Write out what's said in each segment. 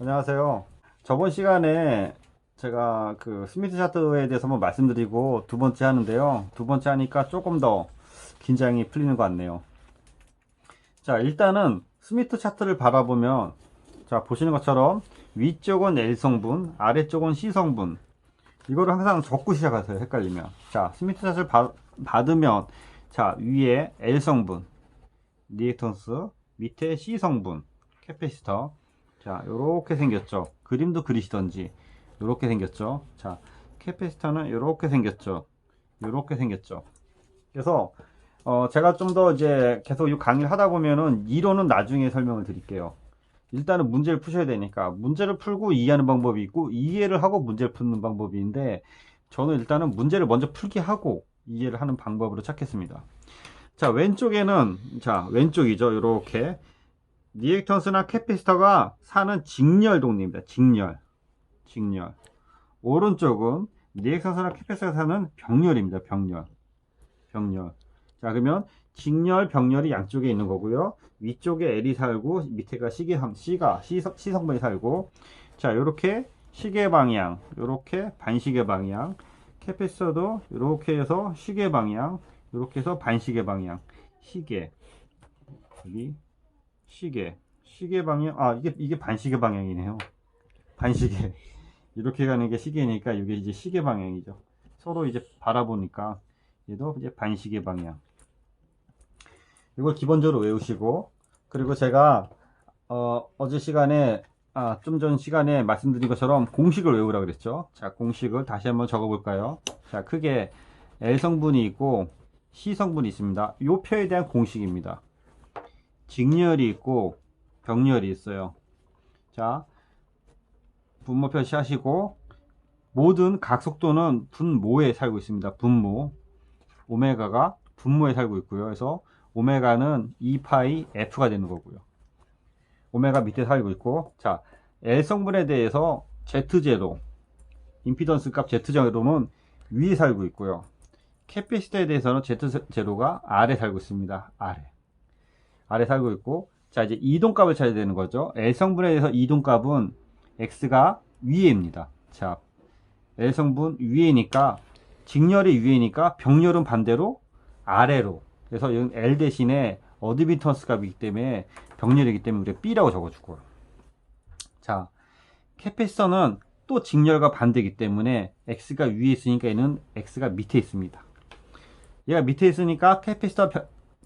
안녕하세요. 저번 시간에 제가 그 스미트 차트에 대해서 한번 말씀드리고 두 번째 하는데요. 두 번째 하니까 조금 더 긴장이 풀리는 것 같네요. 자, 일단은 스미트 차트를 바라보면 자, 보시는 것처럼 위쪽은 L 성분, 아래쪽은 C 성분. 이거를 항상 적고 시작하세요. 헷갈리면. 자, 스미트 차트를 바- 받으면 자, 위에 L 성분, 리액턴스, 밑에 C 성분, 캐패시터. 자, 요렇게 생겼죠. 그림도 그리시던지. 요렇게 생겼죠. 자, 캐패시터는 요렇게 생겼죠. 요렇게 생겼죠. 그래서, 어, 제가 좀 더 이제 계속 이 강의를 하다 보면은 이론은 나중에 설명을 드릴게요. 일단은 문제를 푸셔야 되니까 문제를 풀고 이해하는 방법이 있고 이해를 하고 문제를 푸는 방법이 있는데 저는 일단은 문제를 먼저 풀게 하고 이해를 하는 방법으로 찾겠습니다. 자, 왼쪽에는 자, 왼쪽이죠. 요렇게 리액턴스나 캐피스터가 사는 직렬 독립입니다. 직렬. 직렬. 오른쪽은 리액턴스나 캐피스터가 사는 병렬입니다. 병렬. 병렬. 자, 그러면 직렬, 병렬이 양쪽에 있는 거고요. 위쪽에 L이 살고 밑에가 시계 C가 C, C 성분이 살고 자, 요렇게 시계 방향, 요렇게 반시계 방향, 캐피스터도 요렇게 해서 시계 방향, 요렇게 해서 반시계 방향, 시계 여기 시계 시계 방향 아 이게 이게 반시계 방향이네요. 반시계. 이렇게 가는 게 시계니까 이게 이제 시계 방향이죠. 서로 이제 바라보니까 얘도 이제 반시계 방향. 이걸 기본적으로 외우시고 그리고 제가 어, 어제 시간에 아, 좀 전 시간에 말씀드린 것처럼 공식을 외우라 그랬죠. 자 공식을 다시 한번 적어 볼까요? 자 크게 L 성분이 있고 C 성분이 있습니다. 이 표에 대한 공식입니다 직렬이 있고 병렬이 있어요. 자, 분모 표시하시고 모든 각속도는 분모에 살고 있습니다. 분모. 오메가가 분모에 살고 있고요. 그래서 오메가는 2파이 F가 되는 거고요. 오메가 밑에 살고 있고 자, L 성분에 대해서 Z0 임피던스 값 Z0는 위에 살고 있고요. 캐피시터에 대해서는 Z0가 아래 살고 있습니다. 아래. 아래 살고 있고 자 이제 이동값을 찾아야 되는 거죠. L 성분에 대해서 이동값은 X가 위에입니다. 자 L 성분 위에니까 직렬이 위에니까 병렬은 반대로 아래로. 그래서 여기 L 대신에 어드비턴스 값이기 때문에 병렬이기 때문에 우리가 B라고 적어주고. 자 캐패시터는 또 직렬과 반대이기 때문에 X가 위에 있으니까 얘는 X가 밑에 있습니다. 얘가 밑에 있으니까 캐패시터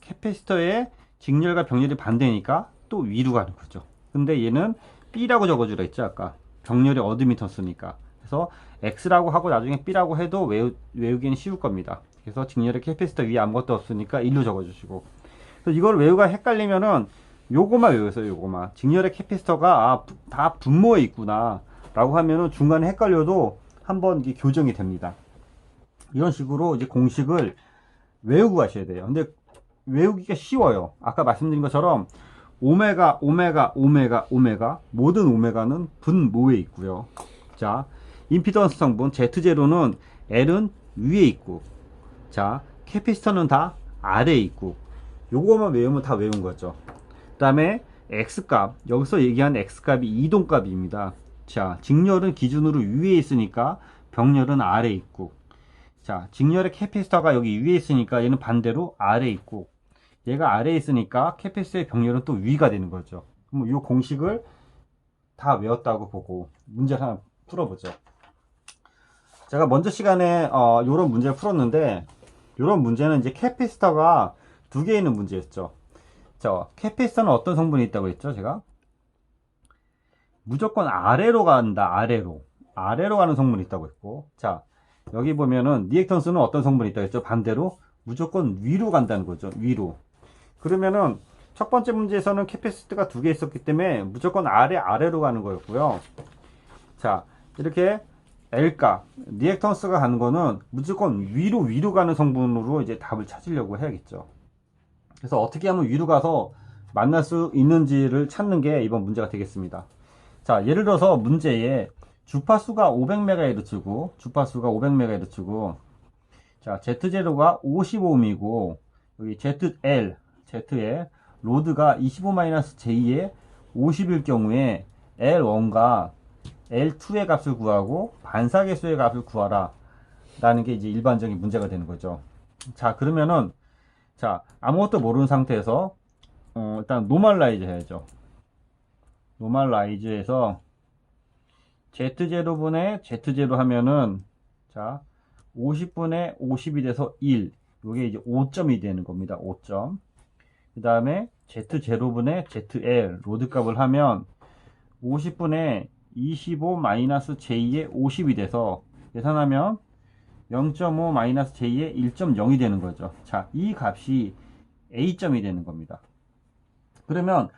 캐패시터의 직렬과 병렬이 반대니까 또 위로 가는 거죠. 근데 얘는 B라고 적어주라 했죠, 아까. 병렬이 어드미턴스니까. 그래서 X라고 하고 나중에 B라고 해도 외우, 외우기는 쉬울 겁니다. 그래서 직렬의 캐피시터 위에 아무것도 없으니까 1로 적어주시고. 이걸 외우가 헷갈리면은 요거만 외우세요, 요거만. 직렬의 캐피시터가 아, 부- 다 분모에 있구나. 라고 하면은 중간에 헷갈려도 한번 교정이 됩니다. 이런 식으로 이제 공식을 외우고 가셔야 돼요. 근데 외우기가 쉬워요. 아까 말씀드린 것처럼 오메가, 오메가, 오메가, 오메가 모든 오메가는 분모에 있고요. 자, 임피던스 성분 Z0는 L은 위에 있고 자, 캐피스터는 다 아래에 있고 요거만 외우면 다 외운 거죠. 그 다음에 X값 여기서 얘기한 X값이 이동값입니다. 자, 직렬은 기준으로 위에 있으니까 병렬은 아래에 있고 자, 직렬의 캐피스터가 여기 위에 있으니까 얘는 반대로 아래에 있고 얘가 아래에 있으니까 캐피스의 병렬은 또 위가 되는 거죠. 그럼 이 공식을 다 외웠다고 보고 문제를 하나 풀어보죠. 제가 먼저 시간에 어, 이런 문제를 풀었는데 이런 문제는 이제 캐피스터가 두 개 있는 문제였죠. 자, 캐피스터는 어떤 성분이 있다고 했죠, 제가? 무조건 아래로 간다, 아래로. 아래로 가는 성분이 있다고 했고, 자, 여기 보면은 리액턴스는 어떤 성분이 있다고 했죠? 반대로 무조건 위로 간다는 거죠, 위로. 그러면은 첫 번째 문제에서는 캐패시티가 두 개 있었기 때문에 무조건 아래 아래로 가는 거였고요. 자 이렇게 L값 리액턴스가 가는 거는 무조건 위로 위로 가는 성분으로 이제 답을 찾으려고 해야겠죠. 그래서 어떻게 하면 위로 가서 만날 수 있는지를 찾는 게 이번 문제가 되겠습니다. 자 예를 들어서 문제에 주파수가 500MHz고 주파수가 500MHz고 자 Z0가 50ohm이고 여기 ZL Z에 로드가 25-J에 50일 경우에 L1과 L2의 값을 구하고 반사계수의 값을 구하라. 라는 게 이제 일반적인 문제가 되는 거죠. 자, 그러면은, 자, 아무것도 모르는 상태에서, 어, 일단 노멀라이즈 해야죠. 노멀라이즈에서 Z0분의 Z0 하면은, 자, 50분의 50이 돼서 1. 요게 이제 5점이 되는 겁니다. 5점. 그 다음에 Z0분의 ZL, 로드 값을 하면 50분의 25 마이너스 J의 50이 돼서 계산하면 0.5 마이너스 J의 1.0이 되는 거죠. 자, 이 값이 A점이 되는 겁니다. 그러면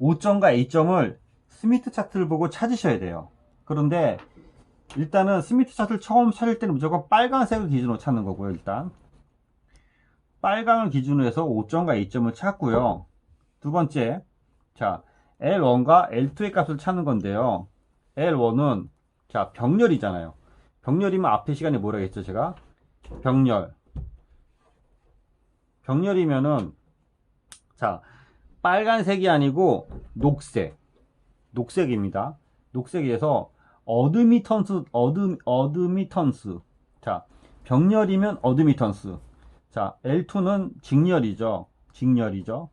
5점과 A점을 스미트 차트를 보고 찾으셔야 돼요. 그런데 일단은 스미트 차트를 처음 찾을 때는 무조건 빨간색을 기준으로 찾는 거고요. 일단 빨강을 기준으로 해서 5점과 A점을 찾고요. 두 번째, 자 L1과 L2의 값을 찾는 건데요. L1은 자 병렬이잖아요. 병렬이면 앞에 시간에 뭐라 했죠 제가? 병렬. 병렬이면은 자 빨간색이 아니고 녹색. 녹색입니다. 녹색에서 어드미턴스 어드 어드미턴스. 자 병렬이면 어드미턴스. 자 L2는 직렬이죠. 직렬이죠.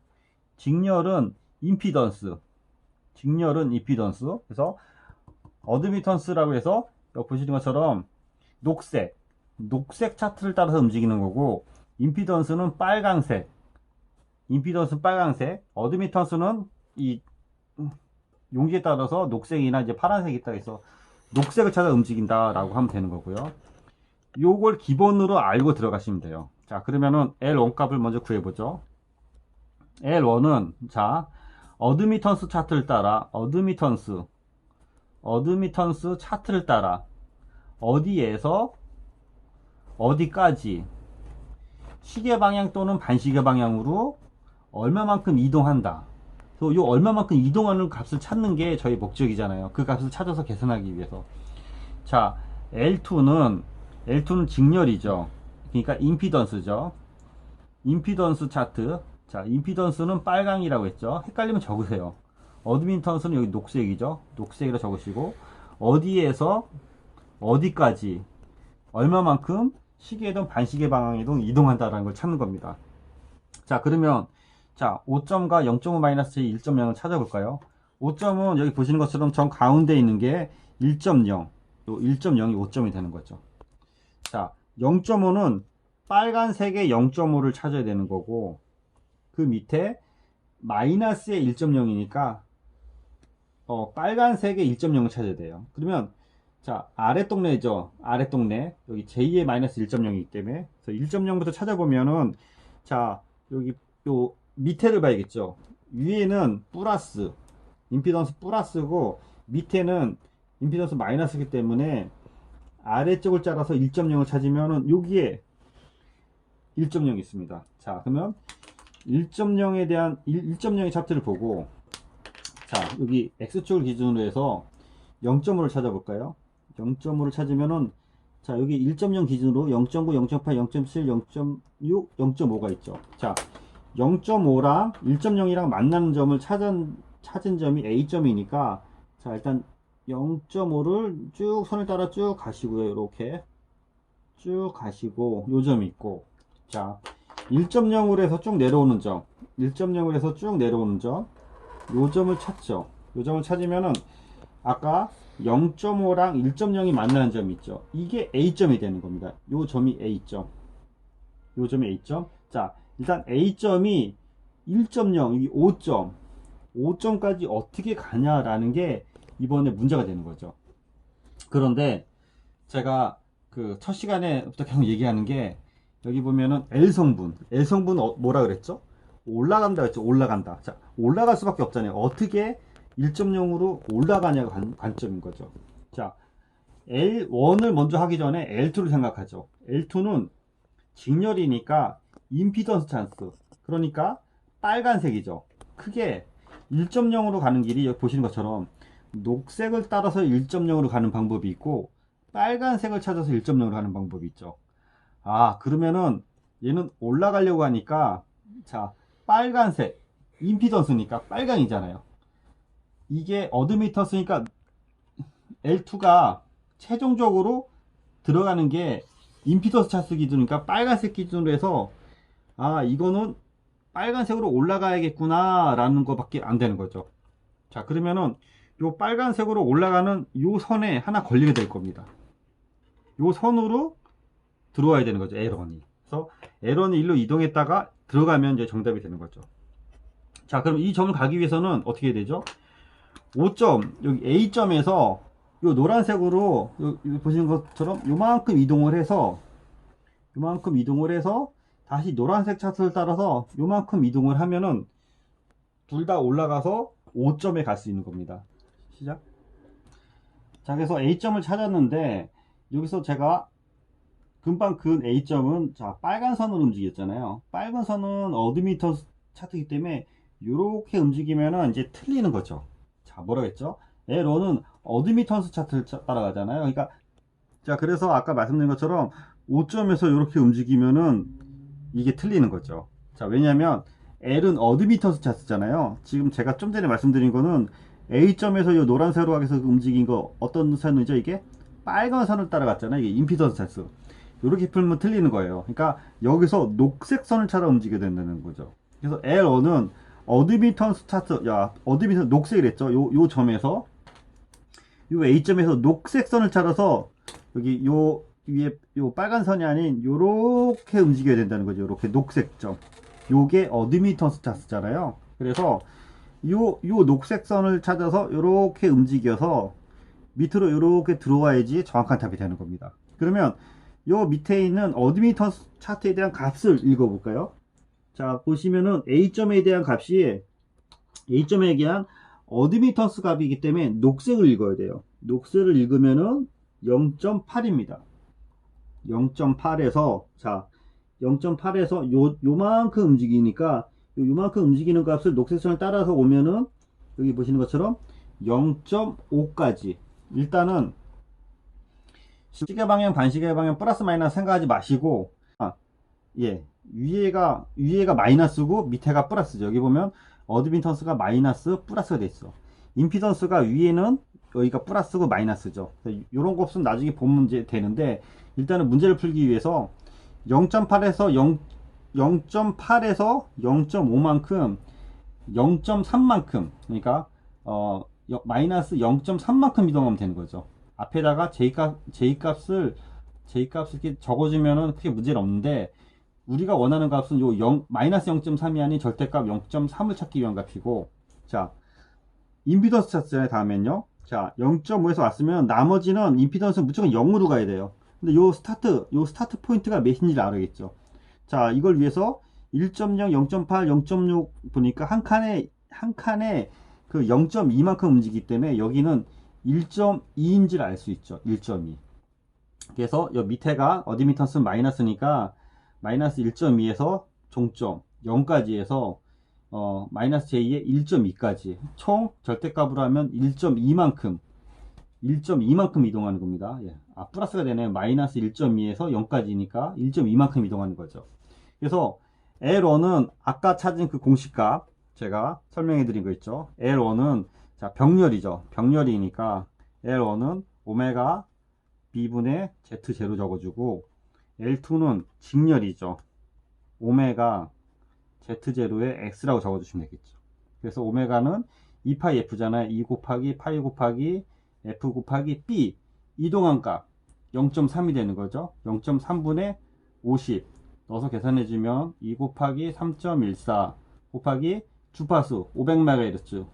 직렬은 임피던스. 직렬은 임피던스. 그래서 어드미턴스라고 해서 보시는 것처럼 녹색, 녹색 차트를 따라서 움직이는 거고 임피던스는 빨강색, 임피던스 빨강색, 어드미턴스는 이 용기에 따라서 녹색이나 이제 파란색이 있다 해서 녹색을 찾아 움직인다라고 하면 되는 거고요. 요걸 기본으로 알고 들어가시면 돼요. 자, 그러면은 L1 값을 먼저 구해보죠. L1은 자 어드미턴스 차트를 따라 어드미턴스 어드미턴스 차트를 따라 어디에서 어디까지 시계 방향 또는 반시계 방향으로 얼마만큼 이동한다. 요 얼마만큼 이동하는 값을 찾는 게 저희 목적이잖아요. 그 값을 찾아서 계산하기 위해서. 자, L2는 L2는 직렬이죠. 그러니까 임피던스죠. 임피던스 차트. 자, 임피던스는 빨강이라고 했죠. 헷갈리면 적으세요. 어드민턴스는 여기 녹색이죠. 녹색이라 적으시고 어디에서 어디까지 얼마만큼 시계든 반시계 방향이든 이동한다라는 걸 찾는 겁니다. 자, 그러면 자, 5점과 0.5 마이너스 1.0을 찾아볼까요? 5점은 여기 보시는 것처럼 정 가운데 있는 게 1.0. 요 1.0이 5점이 되는 거죠. 자, 0.5는 빨간색의 0.5를 찾아야 되는 거고 그 밑에 마이너스의 1.0이니까 어, 빨간색의 1.0을 찾아야 돼요. 그러면 자 아래 동네죠. 아래 동네 여기 j 의 마이너스 1.0이기 때문에 1.0부터 찾아보면은 자 여기 요 밑에를 봐야겠죠. 위에는 플러스 임피던스 플러스고 밑에는 임피던스 마이너스이기 때문에 아래쪽을 짜라서 1.0을 찾으면은 여기에 1.0이 있습니다. 자 그러면 1.0에 대한 1.0의 차트를 보고 자 여기 x축을 기준으로 해서 0.5를 찾아볼까요 0.5를 찾으면은 자 여기 1.0 기준으로 0.9 0.8 0.7 0.6 0.5가 있죠 자 0.5랑 1.0이랑 만나는 점을 찾은, 찾은 점이 A점이니까 자 일단 0.5를 쭉 선을 따라 쭉 가시고요 이렇게. 쭉 가시고 요 점이 있고. 자 1.0으로 해서 쭉 내려오는 점. 1.0으로 해서 쭉 내려오는 점. 요 점을 찾죠. 요 점을 찾으면은 아까 0.5랑 1.0이 만나는 점이 있죠. 이게 A점이 되는 겁니다. 요 점이 A점. 요 점이 A점. 자 일단 A점이 1.0 여기 5점. 5점까지 어떻게 가냐라는 게 이번에 문제가 되는 거죠 그런데 제가 그 첫 시간에부터 계속 얘기하는 게 여기 보면은 L성분. L성분 어, 뭐라 그랬죠? 올라간다 그랬죠? 올라간다. 자, 올라갈 수밖에 없잖아요. 어떻게 1.0으로 올라가냐가 관, 관점인 거죠. 자, L1을 먼저 하기 전에 L2를 생각하죠. L2는 직렬이니까 임피던스 찬스. 그러니까 빨간색이죠. 크게 1.0으로 가는 길이 보시는 것처럼 녹색을 따라서 1.0으로 가는 방법이 있고 빨간색을 찾아서 1.0으로 가는 방법이 있죠. 아 그러면은 얘는 올라가려고 하니까 자 빨간색 임피던스니까 빨강이잖아요 이게 어드미터 스니까 L2가 최종적으로 들어가는 게 임피더스 차트 기준이니까 빨간색 기준으로 해서 아 이거는 빨간색으로 올라가야겠구나 라는 것밖에 안 되는 거죠 자 그러면은 요 빨간색으로 올라가는 요 선에 하나 걸리게 될 겁니다. 요 선으로 들어와야 되는 거죠 L1이. 그래서 L1이 일로 이동했다가 들어가면 이제 정답이 되는 거죠. 자 그럼 이 점을 가기 위해서는 어떻게 되죠? 5점 여기 A점에서 요 노란색으로 요, 요 보시는 것처럼 요만큼 이동을 해서 요만큼 이동을 해서 다시 노란색 차트를 따라서 요만큼 이동을 하면은 둘 다 올라가서 5점에 갈 수 있는 겁니다 시작. 자 그래서 A점을 찾았는데 여기서 제가 금방 근 A점은 자 빨간 선으로 움직였잖아요. 빨간 선은 어드미터 차트이기 때문에 이렇게 움직이면은 이제 틀리는 거죠. 자 뭐라고 했죠? L1은 어드미턴스 차트를 차- 따라가잖아요. 그러니까 자 그래서 아까 말씀드린 것처럼 5점에서 이렇게 움직이면은 이게 틀리는 거죠. 자 왜냐면 L은 어드미턴스 차트잖아요. 지금 제가 좀 전에 말씀드린 거는 A점에서 이 노란색으로 하서 움직인 거 어떤 선이죠 이게? 빨간 선을 따라갔잖아요 이게 임피던스 차트 이렇게 풀면 틀리는 거예요. 그러니까 여기서 녹색 선을 찾아 움직여야 된다는 거죠. 그래서 L1은 어드미턴스 차트 야 어드미턴 녹색이랬죠. 요, 요 점에서. 요 A점에서 녹색 선을 찾아서 여기 요 위에 요 빨간 선이 아닌 요렇게 움직여야 된다는 거죠. 요렇게 녹색 점. 요게 어드미턴스 차트잖아요. 그래서 요, 요 녹색 선을 찾아서 요렇게 움직여서 밑으로 요렇게 들어와야지 정확한 답이 되는 겁니다. 그러면 요 밑에 있는 어드미턴스 차트에 대한 값을 읽어볼까요? 자 보시면은 A점에 대한 값이 A점에 대한 어드미턴스 값이기 때문에 녹색을 읽어야 돼요. 녹색을 읽으면은 0.8입니다. 0.8에서 자 0.8에서 요 요만큼 움직이니까 요, 요만큼 움직이는 값을 녹색선을 따라서 오면은 여기 보시는 것처럼 0.5까지. 일단은 시계 방향 반시계 방향 플러스 마이너스 생각하지 마시고 아, 예 위에가 위에가 마이너스고 밑에가 플러스죠. 여기 보면 어드빈턴스가 마이너스 플러스가 돼 있어. 임피던스가 위에는 여기가 플러스고 마이너스죠. 이런 거 없으면 나중에 본 문제 되는데 일단은 문제를 풀기 위해서 0.8에서 0 0.8에서 0.5만큼 0.3만큼 그러니까 어 여- 마이너스 0.3만큼 이동하면 되는 거죠. 앞에다가 J값, J값을 J값을 이렇게 적어주면은 크게 문제는 없는데 우리가 원하는 값은 요 0, 마이너스 0.3이 아닌 절대값 0.3을 찾기 위한 값이고 자 임피던스 찾잖아요 다음엔요. 자 0.5에서 왔으면 나머지는 임피던스는 무조건 0으로 가야 돼요. 근데 요 스타트 요 스타트 포인트가 몇인지를 알아야겠죠 자 이걸 위해서 1.0 0.8 0.6 보니까 한 칸에 한 칸에 그 0.2만큼 움직이기 때문에 여기는 1.2인지를 알 수 있죠 1.2 그래서 요 밑에가 어디미턴스 마이너스니까 마이너스 1.2에서 종점 0까지 해서 어, 마이너스 j 의 1.2까지 총 절대값으로 하면 1.2만큼 1.2만큼 이동하는 겁니다. 예. 아 플러스가 되네 마이너스 1.2에서 0까지니까 1.2만큼 이동하는 거죠. 그래서 L1은 아까 찾은 그 공식값 제가 설명해 드린 거 있죠. L1은 자 병렬이죠. 병렬이니까 L1은 오메가 B분의 Z0 적어주고 L2는 직렬이죠. 오메가 Z0의 X라고 적어주시면 되겠죠. 그래서 오메가는 2파이 F잖아요. 2 곱하기 파이 곱하기 F 곱하기 B 이동한 값 0.3이 되는 거죠. 0.3분의 50 넣어서 계산해주면 2 곱하기 3.14 곱하기 주파수 500MHz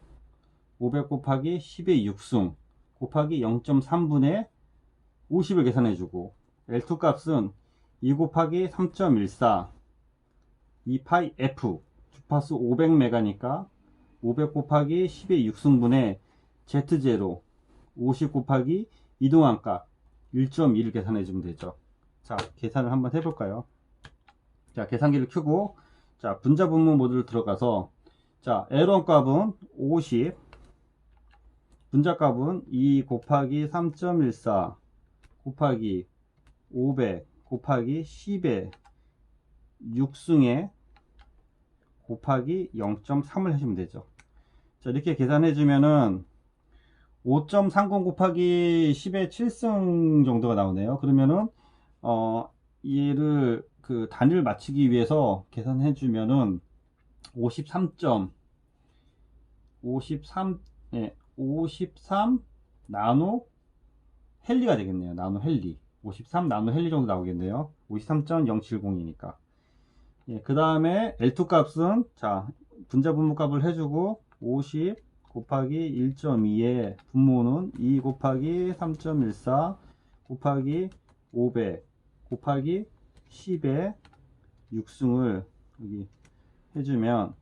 500 곱하기 10의 6승 곱하기 0.3분의 50을 계산해주고 L2 값은 2 곱하기 3.14 2파이 F 주파수 500메가니까 500 곱하기 10의 6승분의 Z0 50 곱하기 이동한 값 1.2를 계산해 주면 되죠. 자 계산을 한번 해볼까요 자 계산기를 켜고 자 분자 분모 모드를 들어가서 자 L1 값은 50 분자 값은 2 곱하기 3.14 곱하기 500 곱하기 10의 6승에 곱하기 0.3을 하시면 되죠 자, 이렇게 계산해 주면은 5.30 곱하기 10의 7승 정도가 나오네요. 그러면은 어 얘를 그 단위를 맞추기 위해서 계산해 주면은 53점 53 예, 53 나노 헬리가 되겠네요. 나노 헬리. 53 나노 헬리 정도 나오겠네요. 53.070이니까. 예, 그 다음에 L2 값은, 자, 분자 분모 값을 해 주고, 50 곱하기 1.2의 분모는 2 곱하기 3.14 곱하기 500 곱하기 10의 6승을 여기 해주면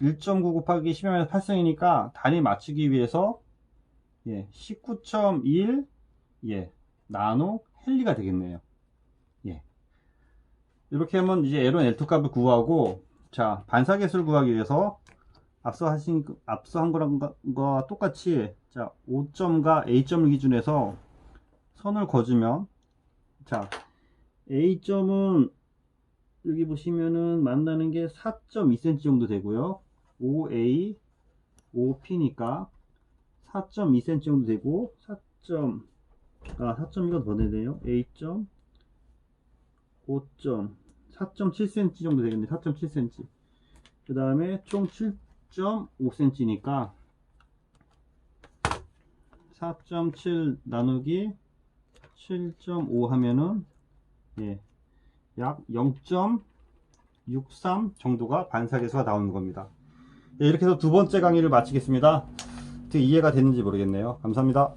1.9 곱하기 10의 8승이니까 단위 맞추기 위해서 예, 19.1 예, 나노 헬리가 되겠네요. 예. 이렇게 하면 이제 L1, L2 값을 구하고 자, 반사계수를 구하기 위해서 앞서 하신 그- 앞서 한 거랑 과 똑같이 자, 5점과 A점을 기준해서 선을 그어주면 자, A점은 여기 보시면은 만나는 게 4.2cm 정도 되고요. OA, OP니까 4.2cm 정도 되고 4. 아 4.2가 더 되네요. A.5. 4.7cm 정도 되겠네. 4.7cm. 그 다음에 총 7.5cm니까 4.7 나누기 7.5 하면은 예, 약 0.63 정도가 반사계수가 나오는 겁니다. 예, 이렇게 해서 두 번째 강의를 마치겠습니다. 어떻게 이해가 됐는지 모르겠네요. 감사합니다.